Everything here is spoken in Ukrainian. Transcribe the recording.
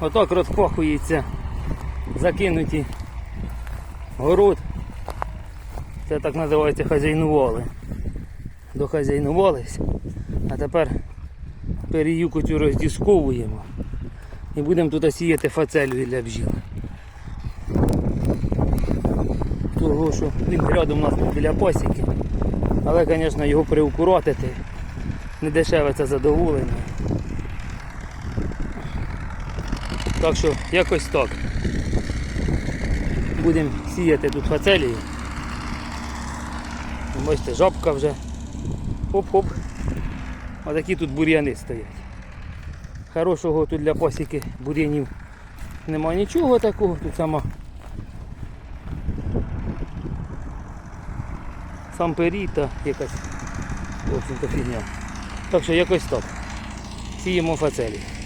Отак розпахується закинуті город. Це так називається хазяйнували. Дохазяйнувались. А тепер переюку цю роздісковуємо. І будемо тут сіяти фацелю для бджіл. Того, що він рядом у нас тут біля пасіки. Але, звісно, його приукуротити. Не дешеве це задоволення. Так що якось так. Будемо сіяти тут фацелію. Бачите, жабка вже. Хоп-хоп. Отакі тут бур'яни стоять. Хорошого тут для пасіки бур'янів нема нічого такого, тут сама сам періта якась в общем-то фігня. Так що якось так. Сіємо фацелі.